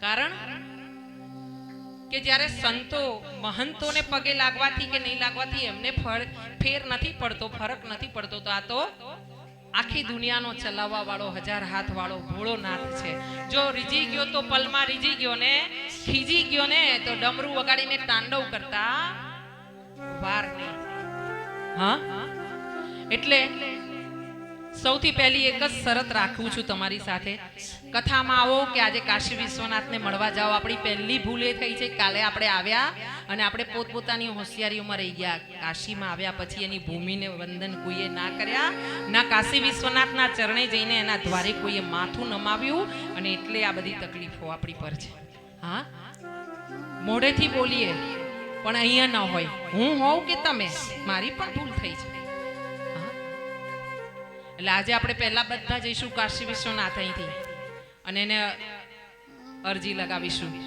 કારણ કે જ્યારે સંતો મહંતોને પગે લાગવાથી કે નહીં લાગવાથી એમને ફળ- ફેર નથી પડતો, ફરક નથી પડતો, તો આ તો આખી દુનિયાનો ચલાવવા વાળો હજાર હાથ વાળો ભોળો નાથ છે. જો રીજી ગયો તો પલમાં રીજી ગયો ને, ખીજી ગયો ને, તો ડમરું વગાડીને તાંડવ કરતા વાર નહીં. હા? એટલે સૌથી પહેલી એક જ શરત રાખું છું તમારી સાથે. કથામાં આવો કે આજે કાશી વિશ્વનાથને મળવા જાઓ. આપણી પહેલી ભૂલ એ થઈ છે કાલે આપણે આવ્યા અને આપણે પોતપોતાની હોશિયારીઓમાં રહી ગયા. કાશીમાં આવ્યા પછી એની ભૂમિને વંદન કોઈએ ના કર્યા, ના કાશી વિશ્વનાથના ચરણે જઈને એના દ્વારે કોઈએ માથું નમાવ્યું અને એટલે આ બધી તકલીફો આપણી પર છે. હા? મોઢેથી બોલીએ, પણ અહીંયા ન હોય. હું હોઉં કે તમે? મારી પણ ભૂલ થઈ છે. એટલે આજે આપણે પહેલા બધા જઈશું કાશી વિશ્વનાથ અહીંથી. અને એને અરજી લગાવીશું.